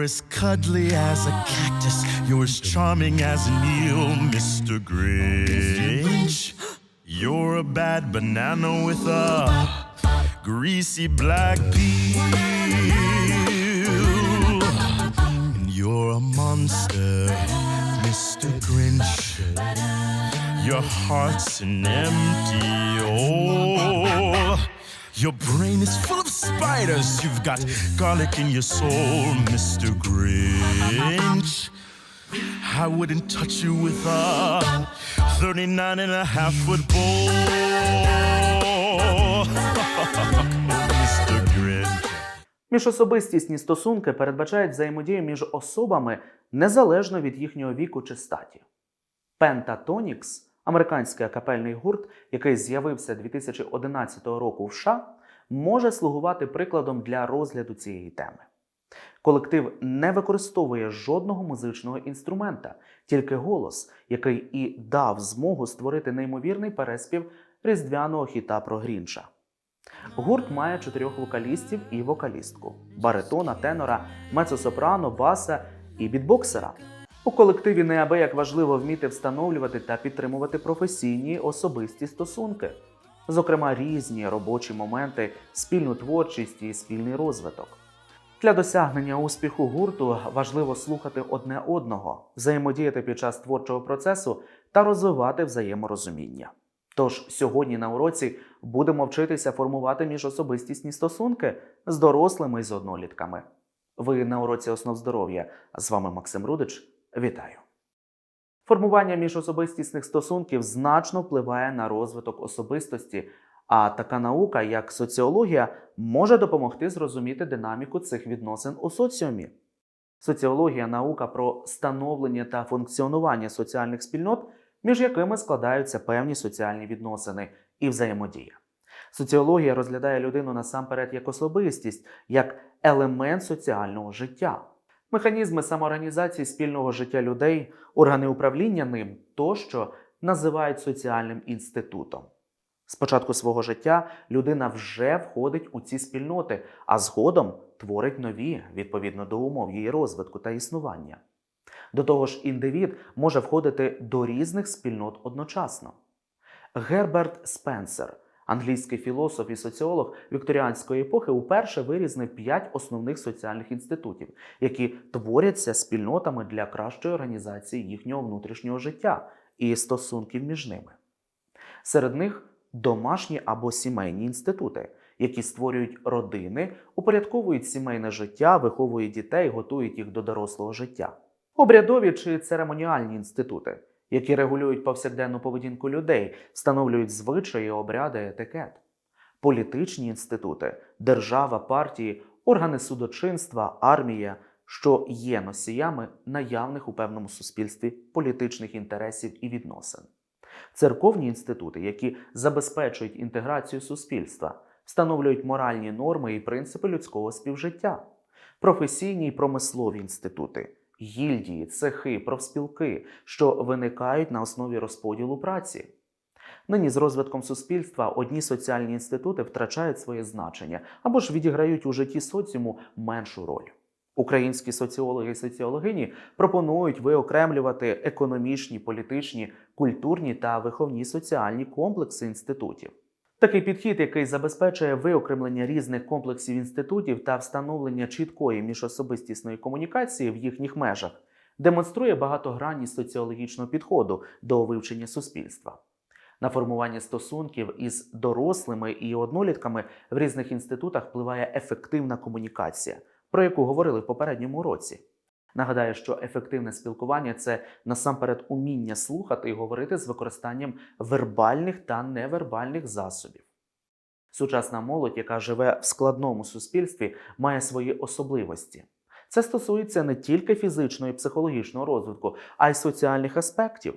You're as cuddly as a cactus. You're as charming as an eel, Mr. Grinch. You're a bad banana with a greasy black peel. And you're a monster, Mr. Grinch. Your heart's an empty hole. Your brain is full spiders. You've got garlic in your soul, Mr. Grinch. I wouldn't touch you with a 39 and a half foot bowl. Міжособистісні стосунки передбачають взаємодію між особами незалежно від їхнього віку чи статі. Pentatonix – американський акапельний гурт, який з'явився 2011 року в США, може слугувати прикладом для розгляду цієї теми. Колектив не використовує жодного музичного інструмента, тільки голос, який і дав змогу створити неймовірний переспів різдвяного хіта про Грінча. Гурт має чотирьох вокалістів і вокалістку: баритона, тенора, мецо-сопрано, баса і бітбоксера. У колективі неабияк важливо вміти встановлювати та підтримувати професійні особисті стосунки, зокрема різні робочі моменти, спільну творчість і спільний розвиток. Для досягнення успіху гурту важливо слухати одне одного, взаємодіяти під час творчого процесу та розвивати взаєморозуміння. Тож сьогодні на уроці будемо вчитися формувати міжособистісні стосунки з дорослими і з однолітками. Ви на уроці основ здоров'я. З вами Максим Рудич. Вітаю! Формування міжособистісних стосунків значно впливає на розвиток особистості, а така наука, як соціологія, може допомогти зрозуміти динаміку цих відносин у соціумі. Соціологія наука про становлення та функціонування соціальних спільнот, між якими складаються певні соціальні відносини і взаємодія. Соціологія розглядає людину насамперед як особистість, як елемент соціального життя. Механізми самоорганізації спільного життя людей, органи управління ним тощо називають соціальним інститутом. З початку свого життя людина вже входить у ці спільноти, а згодом творить нові відповідно до умов її розвитку та існування. До того ж, індивід може входити до різних спільнот одночасно. Герберт Спенсер, англійський філософ і соціолог вікторіанської епохи, уперше вирізнив п'ять основних соціальних інститутів, які творяться спільнотами для кращої організації їхнього внутрішнього життя і стосунків між ними. Серед них домашні або сімейні інститути, які створюють родини, упорядковують сімейне життя, виховують дітей, готують їх до дорослого життя. Обрядові чи церемоніальні інститути, які регулюють повсякденну поведінку людей, встановлюють звичаї, обряди, етикет. Політичні інститути, держава, партії, органи судочинства, армія, що є носіями наявних у певному суспільстві політичних інтересів і відносин церковні інститути, які забезпечують інтеграцію суспільства, встановлюють моральні норми і принципи людського співжиття, професійні і промислові інститути, гільдії, цехи, профспілки, що виникають на основі розподілу праці. Нині з розвитком суспільства одні соціальні інститути втрачають своє значення або ж відіграють у житті соціуму меншу роль. Українські соціологи і соціологині пропонують виокремлювати економічні, політичні, культурні та виховні соціальні комплекси інститутів. Такий підхід, який забезпечує виокремлення різних комплексів інститутів та встановлення чіткої міжособистісної комунікації в їхніх межах, демонструє багатогранність соціологічного підходу до вивчення суспільства. На формування стосунків із дорослими і однолітками в різних інститутах впливає ефективна комунікація, про яку говорили в попередньому році. Нагадаю, що ефективне спілкування це насамперед уміння слухати і говорити з використанням вербальних та невербальних засобів. Сучасна молодь, яка живе в складному суспільстві, має свої особливості. Це стосується не тільки фізичного і психологічного розвитку, а й соціальних аспектів.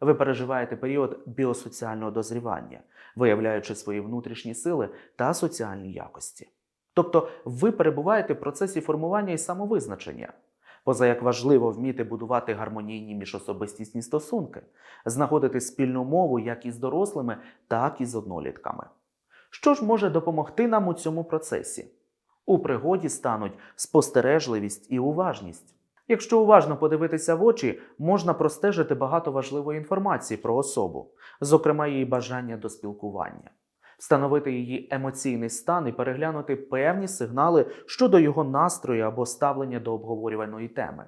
Ви переживаєте період біосоціального дозрівання, виявляючи свої внутрішні сили та соціальні якості. Тобто ви перебуваєте в процесі формування і самовизначення. Поза як важливо вміти будувати гармонійні міжособистісні стосунки, знаходити спільну мову як із дорослими, так і з однолітками. Що ж може допомогти нам у цьому процесі? У пригоді стануть спостережливість і уважність. Якщо уважно подивитися в очі, можна простежити багато важливої інформації про особу, зокрема її бажання до спілкування, встановити її емоційний стан і переглянути певні сигнали щодо його настрою або ставлення до обговорюваної теми.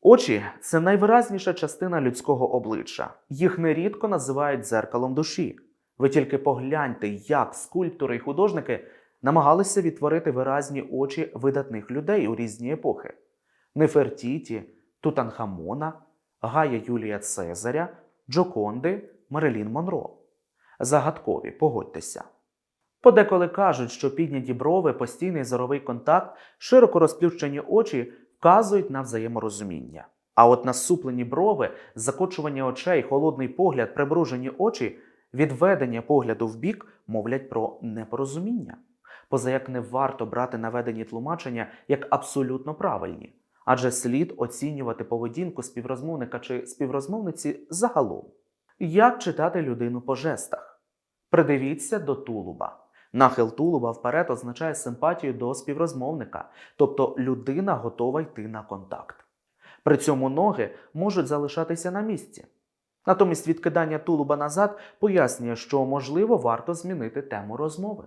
Очі це найвиразніша частина людського обличчя. Їх нерідко називають дзеркалом душі. Ви тільки погляньте, як скульптори і художники намагалися відтворити виразні очі видатних людей у різні епохи: Нефертіті, Тутанхамона, Гая Юлія Цезаря, Джоконди, Марилін Монро. Загадкові, погодьтеся. Подеколи кажуть, що підняті брови, постійний зоровий контакт, широко розплющені очі вказують на взаєморозуміння. А от насуплені брови, закочування очей, холодний погляд, прибружені очі, відведення погляду в бік мовлять про непорозуміння. Поза як не варто брати наведені тлумачення як абсолютно правильні, адже слід оцінювати поведінку співрозмовника чи співрозмовниці загалом. Як читати людину по жестах? Придивіться до тулуба. Нахил тулуба вперед означає симпатію до співрозмовника, тобто людина готова йти на контакт. При цьому ноги можуть залишатися на місці. Натомість відкидання тулуба назад пояснює, що можливо варто змінити тему розмови.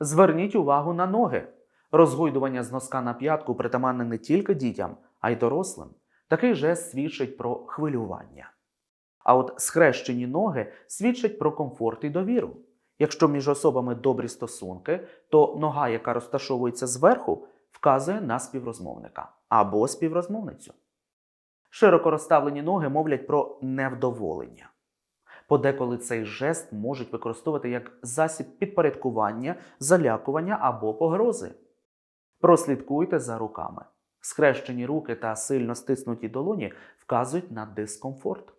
Зверніть увагу на ноги. Розгойдування з носка на п'ятку притаманне не тільки дітям, а й дорослим. Такий жест свідчить про хвилювання. А от схрещені ноги свідчать про комфорт і довіру. Якщо між особами добрі стосунки, то нога, яка розташовується зверху, вказує на співрозмовника або співрозмовницю. Широко розставлені ноги мовлять про невдоволення. Подеколи цей жест можуть використовувати як засіб підпорядкування, залякування або погрози. Прослідкуйте за руками. Схрещені руки та сильно стиснуті долоні вказують на дискомфорт.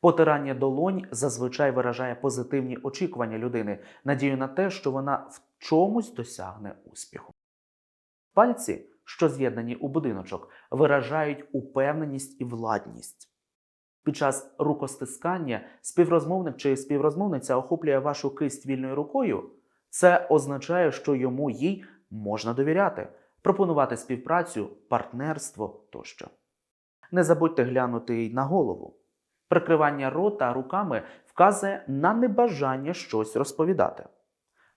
Потирання долонь зазвичай виражає позитивні очікування людини, надію на те, що вона в чомусь досягне успіху. Пальці, що з'єднані у будиночок, виражають упевненість і владність. Під час рукостискання співрозмовник чи співрозмовниця охоплює вашу кисть вільною рукою. Це означає, що йому їй можна довіряти, пропонувати співпрацю, партнерство тощо. Не забудьте глянути й на голову. Прикривання рота руками вказує на небажання щось розповідати.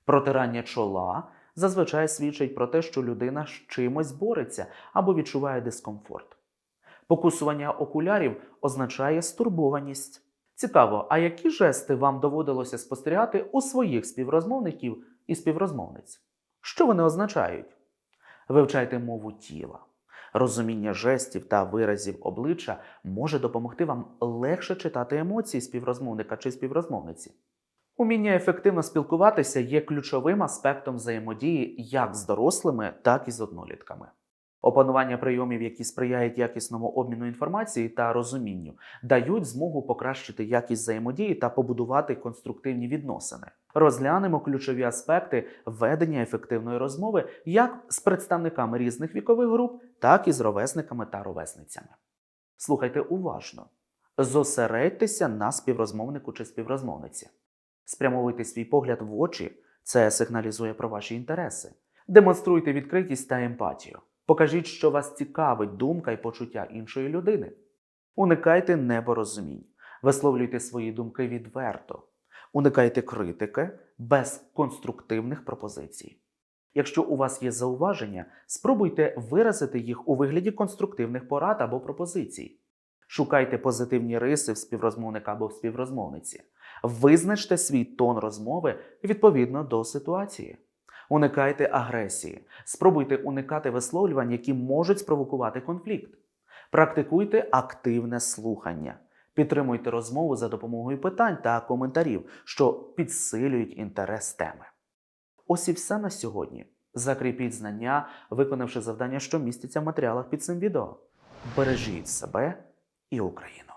Протирання чола зазвичай свідчить про те, що людина з чимось бореться або відчуває дискомфорт. Покусування окулярів означає стурбованість. Цікаво, а які жести вам доводилося спостерігати у своїх співрозмовників і співрозмовниць? Що вони означають? Вивчайте мову тіла. Розуміння жестів та виразів обличчя може допомогти вам легше читати емоції співрозмовника чи співрозмовниці. Уміння ефективно спілкуватися є ключовим аспектом взаємодії як з дорослими, так і з однолітками. Опанування прийомів, які сприяють якісному обміну інформації та розумінню, дають змогу покращити якість взаємодії та побудувати конструктивні відносини. Розглянемо ключові аспекти ведення ефективної розмови як з представниками різних вікових груп, так і з ровесниками та ровесницями. Слухайте уважно. Зосередьтеся на співрозмовнику чи співрозмовниці. Спрямовуйте свій погляд в очі, це сигналізує про ваші інтереси. Демонструйте відкритість та емпатію. Покажіть, що вас цікавить думка і почуття іншої людини. Уникайте непорозумінь, висловлюйте свої думки відверто, уникайте критики без конструктивних пропозицій. Якщо у вас є зауваження, спробуйте виразити їх у вигляді конструктивних порад або пропозицій. Шукайте позитивні риси в співрозмовника або в співрозмовниці. Визначте свій тон розмови відповідно до ситуації. Уникайте агресії. Спробуйте уникати висловлювань, які можуть спровокувати конфлікт. Практикуйте активне слухання. Підтримуйте розмову за допомогою питань та коментарів, що підсилюють інтерес теми. Ось і все на сьогодні. Закріпіть знання, виконавши завдання, що містяться в матеріалах під цим відео. Бережіть себе і Україну.